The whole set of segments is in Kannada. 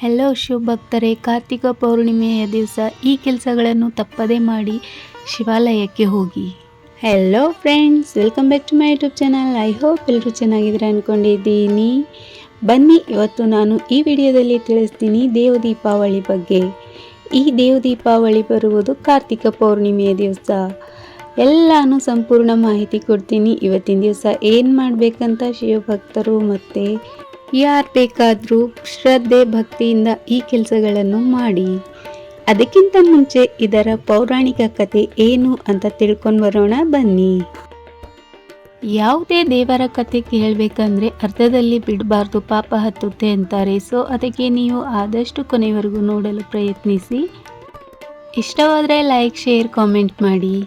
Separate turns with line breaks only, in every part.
ಹೆಲೋ ಶಿವ ಭಕ್ತರೇ ಕಾರ್ತಿಕ ಪೌರ್ಣಿಮೆಯ ದಿವಸ ಈ ಕೆಲಸಗಳನ್ನು ತಪ್ಪದೇ ಮಾಡಿ ಶಿವಾಲಯಕ್ಕೆ ಹೋಗಿ. Hello friends welcome back to my YouTube channel I hope ಎಲ್ಲರೂ ಚೆನ್ನಾಗಿದ್ದೀರಾ ಅಂದ್ಕೊಂಡಿದ್ದೀನಿ ಬನ್ನಿ, ಇವತ್ತು ನಾನು ಈ ವಿಡಿಯೋದಲ್ಲಿ ತಿಳಿಸ್ತೀನಿ ದೇವ ದೀಪಾವಳಿ ಬಗ್ಗೆ. ಈ ದೇವ ದೀಪಾವಳಿ ಬರುವುದು ಕಾರ್ತಿಕ ಪೌರ್ಣಿಮೆಯ ದಿವಸ. ಎಲ್ಲಾನು ಸಂಪೂರ್ಣ ಮಾಹಿತಿ ಕೊಡ್ತೀನಿ. ಇವತ್ತಿನ ದಿವಸ ಏನು ಮಾಡಬೇಕಂತ ಶಿವಭಕ್ತರು ಮತ್ತು ಯಾರು ಬೇಕಾದರೂ ಶ್ರದ್ಧೆ ಭಕ್ತಿಯಿಂದ ಈ ಕೆಲಸಗಳನ್ನು ಮಾಡಿ. ಅದಕ್ಕಿಂತ ಮುಂಚೆ ಇದರ ಪೌರಾಣಿಕ ಕತೆ ಏನು ಅಂತ ತಿಳ್ಕೊಂಡು ಬರೋಣ, ಬನ್ನಿ. ಯಾವುದೇ ದೇವರ ಕತೆ ಕೇಳಬೇಕಂದ್ರೆ ಅರ್ಧದಲ್ಲಿ ಬಿಡಬಾರ್ದು ಪಾಪ ಹತ್ತುತ್ತೆ ಅಂತಾರೆ. ಸೊ, ಅದಕ್ಕೆ ನೀವು ಆದಷ್ಟು ಕೊನೆವರೆಗೂ ನೋಡಲು ಪ್ರಯತ್ನಿಸಿ. ಇಷ್ಟವಾದರೆ ಲೈಕ್, ಶೇರ್, ಕಾಮೆಂಟ್ ಮಾಡಿ.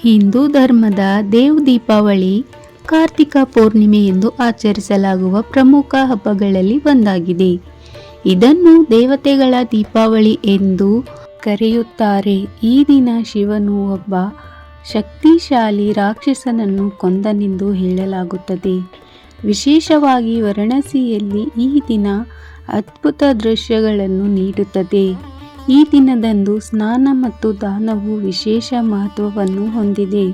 ಹಿಂದೂ ಧರ್ಮದ ದೇವ್ ದೀಪಾವಳಿ ಕಾರ್ತಿಕ ಪೌರ್ಣಿಮೆ ಎಂದು ಆಚರಿಸಲಾಗುವ ಪ್ರಮುಖ ಹಬ್ಬಗಳಲ್ಲಿ ಒಂದಾಗಿದೆ. ಇದನ್ನು ದೇವತೆಗಳ ದೀಪಾವಳಿ ಎಂದು ಕರೆಯುತ್ತಾರೆ. ಈ ದಿನ ಶಿವನು ಒಬ್ಬ ಶಕ್ತಿಶಾಲಿ ರಾಕ್ಷಸನನ್ನು ಕೊಂದನೆಂದು ಹೇಳಲಾಗುತ್ತದೆ. ವಿಶೇಷವಾಗಿ ವಾರಣಾಸಿಯಲ್ಲಿ ಈ ದಿನ ಅದ್ಭುತ ದೃಶ್ಯಗಳನ್ನು ನೀಡುತ್ತದೆ. ಈ ದಿನದಂದು ಸ್ನಾನ ಮತ್ತು ದಾನವು ವಿಶೇಷ ಮಹತ್ವವನ್ನು ಹೊಂದಿದೆ.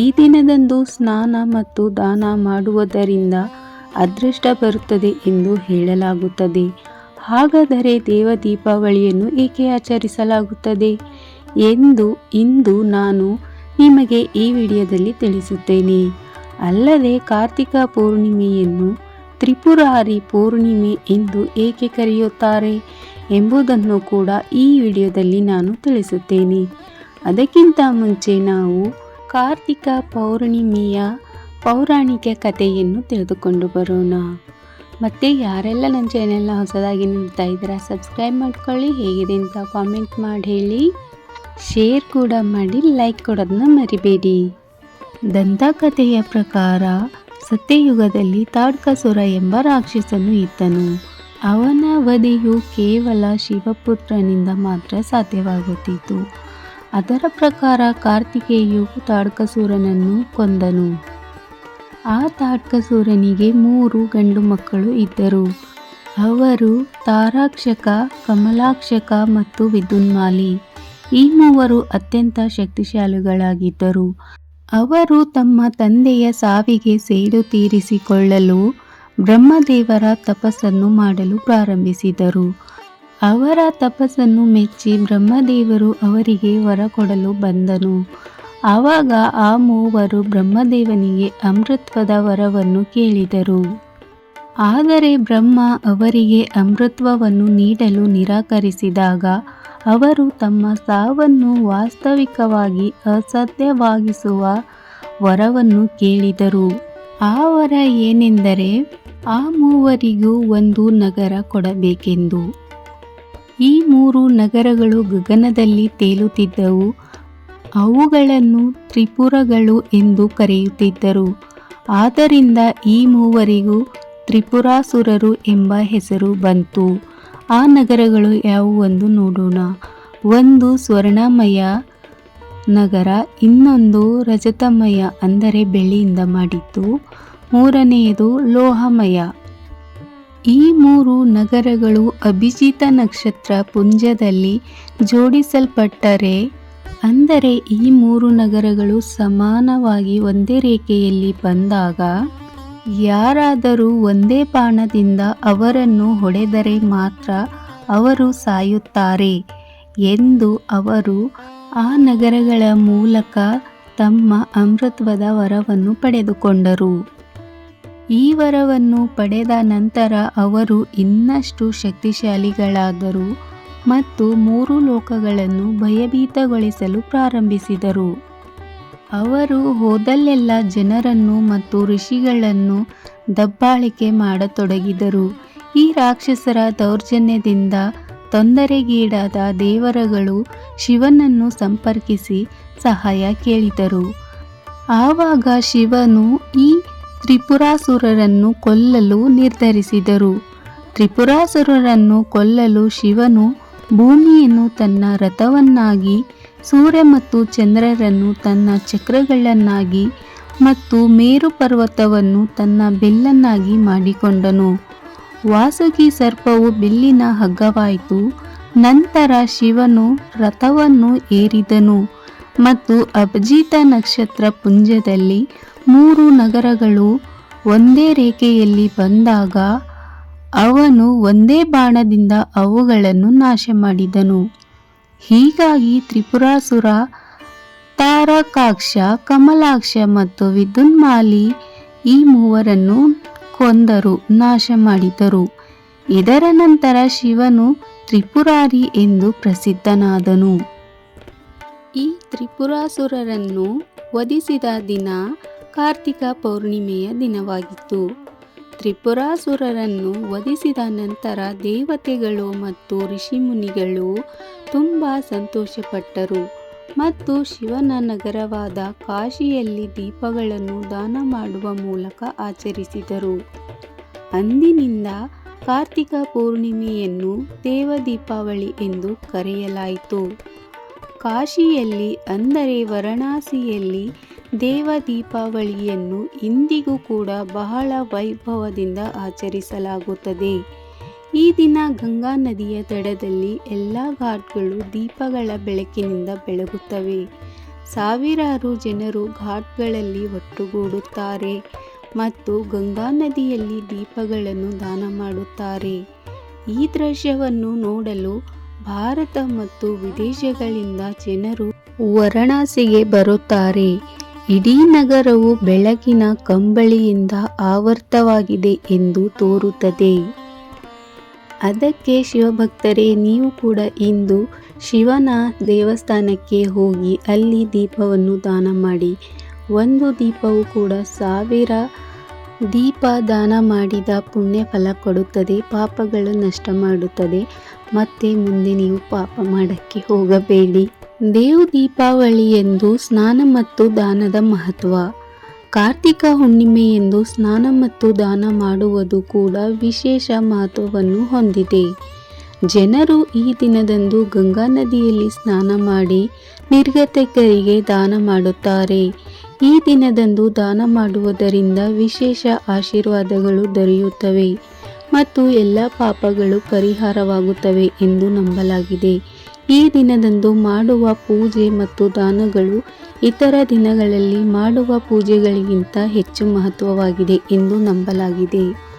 ಈ ದಿನದಂದು ಸ್ನಾನ ಮತ್ತು ದಾನ ಮಾಡುವುದರಿಂದ ಅದೃಷ್ಟ ಬರುತ್ತದೆ ಎಂದು ಹೇಳಲಾಗುತ್ತದೆ. ಹಾಗಾದರೆ ದೇವ ದೀಪಾವಳಿಯನ್ನು ಏಕೆ ಆಚರಿಸಲಾಗುತ್ತದೆ ಎಂದು ಇಂದು ನಾನು ನಿಮಗೆ ಈ ವಿಡಿಯೋದಲ್ಲಿ ತಿಳಿಸುತ್ತೇನೆ. ಅಲ್ಲದೆ ಕಾರ್ತಿಕ ಪೂರ್ಣಿಮೆಯನ್ನು ತ್ರಿಪುರಾರಿ ಪೂರ್ಣಿಮೆ ಎಂದು ಏಕೆ ಕರೆಯುತ್ತಾರೆ ಎಂಬುದನ್ನು ಕೂಡ ಈ ವಿಡಿಯೋದಲ್ಲಿ ನಾನು ತಿಳಿಸುತ್ತೇನೆ. ಅದಕ್ಕಿಂತ ಮುಂಚೆ ನಾವು ಕಾರ್ತಿಕ ಪೌರ್ಣಿಮೆಯ ಪೌರಾಣಿಕ ಕಥೆಯನ್ನು ತಿಳಿದುಕೊಂಡು ಬರೋಣ. ಮತ್ತು ಯಾರೆಲ್ಲ ನನ್ನ ಚಾನೆಲ್ನ ಹೊಸದಾಗಿ ನೋಡ್ತಾ ಇದ್ದೀರಾ ಸಬ್ಸ್ಕ್ರೈಬ್ ಮಾಡ್ಕೊಳ್ಳಿ. ಹೇಗಿದೆ ಅಂತ ಕಾಮೆಂಟ್ ಮಾಡಿ ಹೇಳಿ. ಶೇರ್ ಕೂಡ ಮಾಡಿ ಲೈಕ್ ಕೊಡೋದನ್ನ ಮರಿಬೇಡಿ. ದಂತಕಥೆಯ ಪ್ರಕಾರ ಸತ್ಯಯುಗದಲ್ಲಿ ತಾಡ್ಕಸುರ ಎಂಬ ರಾಕ್ಷಸನು ಇದ್ದನು. ಅವನ ವಧೆಯು ಕೇವಲ ಶಿವಪುತ್ರನಿಂದ ಮಾತ್ರ ಸಾಧ್ಯವಾಗುತ್ತಿತ್ತು. ಅದರ ಪ್ರಕಾರ ಕಾರ್ತಿಕೇಯು ತಾಡ್ಕಸೂರನನ್ನು ಕೊಂದನು. ಆ ತಾಡ್ಕಸೂರನಿಗೆ ಮೂರು ಗಂಡು ಮಕ್ಕಳು ಇದ್ದರು. ಅವರು ತಾರಾಕ್ಷಕ, ಕಮಲಾಕ್ಷಕ ಮತ್ತು ವಿದ್ಯುನ್ಮಾಲಿ. ಈ ಮೂವರು ಅತ್ಯಂತ ಶಕ್ತಿಶಾಲಿಗಳಾಗಿದ್ದರು. ಅವರು ತಮ್ಮ ತಂದೆಯ ಸಾವಿಗೆ ಸೇಡು ತೀರಿಸಿಕೊಳ್ಳಲು ಬ್ರಹ್ಮದೇವರ ತಪಸ್ಸನ್ನು ಮಾಡಲು ಪ್ರಾರಂಭಿಸಿದರು. ಅವರ ತಪಸ್ಸನ್ನು ಮೆಚ್ಚಿ ಬ್ರಹ್ಮದೇವರು ಅವರಿಗೆ ವರ ಕೊಡಲು ಬಂದನು. ಆವಾಗ ಆ ಮೂವರು ಬ್ರಹ್ಮದೇವನಿಗೆ ಅಮೃತ್ವದ ವರವನ್ನು ಕೇಳಿದರು. ಆದರೆ ಬ್ರಹ್ಮ ಅವರಿಗೆ ಅಮೃತ್ವವನ್ನು ನೀಡಲು ನಿರಾಕರಿಸಿದಾಗ ಅವರು ತಮ್ಮ ಸಾವನ್ನು ವಾಸ್ತವಿಕವಾಗಿ ಅಸಾಧ್ಯವಾಗಿಸುವ ವರವನ್ನು ಕೇಳಿದರು. ಆ ವರ ಏನೆಂದರೆ ಆ ಮೂವರಿಗೂ ಒಂದು ನಗರ ಕೊಡಬೇಕೆಂದು. ಈ ಮೂರು ನಗರಗಳು ಗಗನದಲ್ಲಿ ತೇಲುತ್ತಿದ್ದವು. ಅವುಗಳನ್ನು ತ್ರಿಪುರಗಳು ಎಂದು ಕರೆಯುತ್ತಿದ್ದರು. ಆದ್ದರಿಂದ ಈ ಮೂವರಿಗೂ ತ್ರಿಪುರಾಸುರರು ಎಂಬ ಹೆಸರು ಬಂತು. ಆ ನಗರಗಳು ಯಾವುವೆಂದು ನೋಡೋಣ. ಒಂದು ಸ್ವರ್ಣಮಯ ನಗರ, ಇನ್ನೊಂದು ರಜತಮಯ, ಅಂದರೆ ಬೆಳ್ಳಿಯಿಂದ ಮಾಡಿದ್ದು. ಮೂರನೆಯದು ಲೋಹಮಯ. ಈ ಮೂರು ನಗರಗಳು ಅಭಿಜಿತ ನಕ್ಷತ್ರ ಪುಂಜದಲ್ಲಿ ಜೋಡಿಸಲ್ಪಟ್ಟರೆ, ಅಂದರೆ ಈ ಮೂರು ನಗರಗಳು ಸಮಾನವಾಗಿ ಒಂದೇ ರೇಖೆಯಲ್ಲಿ ಬಂದಾಗ, ಯಾರಾದರೂ ಒಂದೇ ಬಾಣದಿಂದ ಅವರನ್ನು ಹೊಡೆದರೆ ಮಾತ್ರ ಅವರು ಸಾಯುತ್ತಾರೆ ಎಂದು ಅವರು ಆ ನಗರಗಳ ಮೂಲಕ ತಮ್ಮ ಅಮೃತ್ವದ ವರವನ್ನು ಪಡೆದುಕೊಂಡರು. ಈ ವರವನ್ನು ಪಡೆದ ನಂತರ ಅವರು ಇನ್ನಷ್ಟು ಶಕ್ತಿಶಾಲಿಗಳಾದರು ಮತ್ತು ಮೂರು ಲೋಕಗಳನ್ನು ಭಯಭೀತಗೊಳಿಸಲು ಪ್ರಾರಂಭಿಸಿದರು. ಅವರು ಹೋದಲ್ಲೆಲ್ಲ ಜನರನ್ನು ಮತ್ತು ಋಷಿಗಳನ್ನು ದಬ್ಬಾಳಿಕೆ ಮಾಡತೊಡಗಿದರು. ಈ ರಾಕ್ಷಸರ ದೌರ್ಜನ್ಯದಿಂದ ತೊಂದರೆಗೀಡಾದ ದೇವರಗಳು ಶಿವನನ್ನು ಸಂಪರ್ಕಿಸಿ ಸಹಾಯ ಕೇಳಿದರು. ಆವಾಗ ಶಿವನು ಈ ತ್ರಿಪುರಾಸುರರನ್ನು ಕೊಲ್ಲಲು ನಿರ್ಧರಿಸಿದರು. ತ್ರಿಪುರಾಸುರರನ್ನು ಕೊಲ್ಲಲು ಶಿವನು ಭೂಮಿಯನ್ನು ತನ್ನ ರಥವನ್ನಾಗಿ, ಸೂರ್ಯ ಮತ್ತು ಚಂದ್ರರನ್ನು ತನ್ನ ಚಕ್ರಗಳನ್ನಾಗಿ ಮತ್ತು ಮೇರು ಪರ್ವತವನ್ನು ತನ್ನ ಬೆಲ್ಲನ್ನಾಗಿ ಮಾಡಿಕೊಂಡನು. ವಾಸುಕಿ ಸರ್ಪವು ಬೆಲ್ಲಿನ ಹಗ್ಗವಾಯಿತು. ನಂತರ ಶಿವನು ರಥವನ್ನು ಏರಿದನು ಮತ್ತು ಅಭಿಜಿತ ನಕ್ಷತ್ರ ಪುಂಜದಲ್ಲಿ ಮೂರು ನಗರಗಳು ಒಂದೇ ರೇಖೆಯಲ್ಲಿ ಬಂದಾಗ ಅವನು ಒಂದೇ ಬಾಣದಿಂದ ಅವುಗಳನ್ನು ನಾಶ ಮಾಡಿದನು ಹೀಗಾಗಿ ತ್ರಿಪುರಾಸುರ, ತಾರಕಾಕ್ಷ, ಕಮಲಾಕ್ಷ ಮತ್ತು ವಿದ್ಯುನ್ಮಾಲಿ ಈ ಮೂವರನ್ನು ಕೊಂದರು ನಾಶ ಮಾಡಿದರು ಇದರ ನಂತರ ಶಿವನು ತ್ರಿಪುರಾರಿ ಎಂದು ಪ್ರಸಿದ್ಧನಾದನು. ಈ ತ್ರಿಪುರಾಸುರರನ್ನು ವಧಿಸಿದ ದಿನ ಕಾರ್ತಿಕ ಪೌರ್ಣಿಮೆಯ ದಿನವಾಗಿತ್ತು. ತ್ರಿಪುರಾಸುರರನ್ನು ವಧಿಸಿದ ನಂತರ ದೇವತೆಗಳು ಮತ್ತು ಋಷಿಮುನಿಗಳು ತುಂಬ ಸಂತೋಷಪಟ್ಟರು ಮತ್ತು ಶಿವನ ನಗರವಾದ ಕಾಶಿಯಲ್ಲಿ ದೀಪಗಳನ್ನು ದಾನ ಮಾಡುವ ಮೂಲಕ ಆಚರಿಸಿದರು. ಅಂದಿನಿಂದ ಕಾರ್ತಿಕ ಪೂರ್ಣಿಮೆಯನ್ನು ದೇವ ದೀಪಾವಳಿ ಎಂದು ಕರೆಯಲಾಯಿತು. ಕಾಶಿಯಲ್ಲಿ ಅಂದರೆ ವಾರಣಾಸಿಯಲ್ಲಿ ದೇವ ದೀಪಾವಳಿಯನ್ನು ಇಂದಿಗೂ ಕೂಡ ಬಹಳ ವೈಭವದಿಂದ ಆಚರಿಸಲಾಗುತ್ತದೆ. ಈ ದಿನ ಗಂಗಾ ನದಿಯ ದಡದಲ್ಲಿ ಎಲ್ಲ ಘಾಟ್ಗಳು ದೀಪಗಳ ಬೆಳಕಿನಿಂದ ಬೆಳಗುತ್ತವೆ. ಸಾವಿರಾರು ಜನರು ಘಾಟ್ಗಳಲ್ಲಿ ಒಟ್ಟುಗೂಡುತ್ತಾರೆ ಮತ್ತು ಗಂಗಾ ನದಿಯಲ್ಲಿ ದೀಪಗಳನ್ನು ದಾನ ಮಾಡುತ್ತಾರೆ. ಈ ದೃಶ್ಯವನ್ನು ನೋಡಲು ಭಾರತ ಮತ್ತು ವಿದೇಶಗಳಿಂದ ಜನರು ವಾರಣಾಸಿಗೆ ಬರುತ್ತಾರೆ. ಇಡೀ ನಗರವು ಬೆಳಕಿನ ಕಂಬಳಿಯಿಂದ ಆವರ್ತವಾಗಿದೆ ಎಂದು ತೋರುತ್ತದೆ. ಅದಕ್ಕೆ ಶಿವಭಕ್ತರೇ, ನೀವು ಕೂಡ ಇಂದು ಶಿವನ ದೇವಸ್ಥಾನಕ್ಕೆ ಹೋಗಿ ಅಲ್ಲಿ ದೀಪವನ್ನು ದಾನ ಮಾಡಿ. ಒಂದು ದೀಪವು ಕೂಡ ಸಾವಿರ ದೀಪ ದಾನ ಮಾಡಿದ ಪುಣ್ಯ ಫಲ ಕೊಡುತ್ತದೆ, ಪಾಪಗಳು ನಷ್ಟ ಮಾಡುತ್ತದೆ. ಮತ್ತೆ ಮುಂದೆ ನೀವು ಪಾಪ ಮಾಡಕ್ಕೆ ಹೋಗಬೇಡಿ. ದೇವು ದೀಪಾವಳಿ ಎಂದು ಸ್ನಾನ ಮತ್ತು ದಾನದ ಮಹತ್ವ. ಕಾರ್ತಿಕ ಹುಣ್ಣಿಮೆ ಎಂದು ಸ್ನಾನ ಮತ್ತು ದಾನ ಮಾಡುವುದು ಕೂಡ ವಿಶೇಷ ಮಹತ್ವವನ್ನು ಹೊಂದಿದೆ. ಜನರು ಈ ದಿನದಂದು ಗಂಗಾ ನದಿಯಲ್ಲಿ ಸ್ನಾನ ಮಾಡಿ ನಿರ್ಗತಿಕರಿಗೆ ದಾನ ಮಾಡುತ್ತಾರೆ. ಈ ದಿನದಂದು ದಾನ ಮಾಡುವುದರಿಂದ ವಿಶೇಷ ಆಶೀರ್ವಾದಗಳು ದೊರೆಯುತ್ತವೆ ಮತ್ತು ಎಲ್ಲ ಪಾಪಗಳು ಪರಿಹಾರವಾಗುತ್ತವೆ ಎಂದು ನಂಬಲಾಗಿದೆ. ಈ ದಿನದಂದು ಮಾಡುವ ಪೂಜೆ ಮತ್ತು ದಾನಗಳು ಇತರ ದಿನಗಳಲ್ಲಿ ಮಾಡುವ ಪೂಜೆಗಳಿಗಿಂತ ಹೆಚ್ಚು ಮಹತ್ವವಾಗಿದೆ ಎಂದು ನಂಬಲಾಗಿದೆ.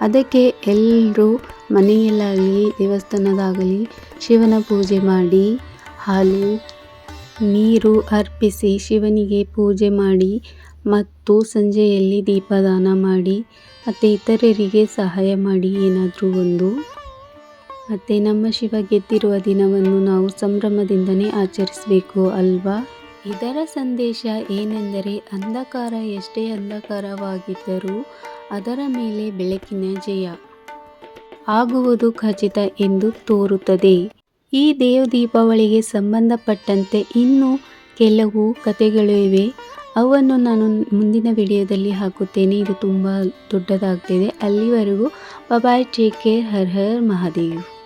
ಅದಕ್ಕೆ ಎಲ್ಲರೂ ಮನೆಯಲ್ಲಾಗಲಿ, ದೇವಸ್ಥಾನದಾಗಲಿ ಶಿವನ ಪೂಜೆ ಮಾಡಿ, ಹಾಲು, ನೀರು ಅರ್ಪಿಸಿ ಶಿವನಿಗೆ ಪೂಜೆ ಮಾಡಿ ಮತ್ತು ಸಂಜೆಯಲ್ಲಿ ದೀಪದಾನ ಮಾಡಿ ಮತ್ತು ಇತರರಿಗೆ ಸಹಾಯ ಮಾಡಿ ಏನಾದರೂ ಒಂದು ಮತ್ತು ನಮ್ಮ ಶಿವ ಗೆದ್ದಿರುವ ದಿನವನ್ನು ನಾವು ಸಂಭ್ರಮದಿಂದನೇ ಆಚರಿಸಬೇಕು ಅಲ್ವಾ? ಇದರ ಸಂದೇಶ ಏನೆಂದರೆ ಅಂಧಕಾರ ಎಷ್ಟೇ ಅಂಧಕಾರವಾಗಿದ್ದರೂ ಅದರ ಮೇಲೆ ಬೆಳಕಿನ ಜಯ. ಆಗುವುದು ಖಚಿತ ಎಂದು ತೋರುತ್ತದೆ. ಈ ದೇವ ದೀಪಾವಳಿಗೆ ಸಂಬಂಧಪಟ್ಟಂತೆ ಇನ್ನೂ ಕೆಲವು ಕಥೆಗಳು ಇವೆ. ಅವನ್ನು ನಾನು ಮುಂದಿನ ವಿಡಿಯೋದಲ್ಲಿ ಹಾಕುತ್ತೇನೆ. ಇದು ತುಂಬ ದೊಡ್ಡದಾಗ್ತಿದೆ. ಅಲ್ಲಿವರೆಗೂ bye bye take care Har Har Mahadev.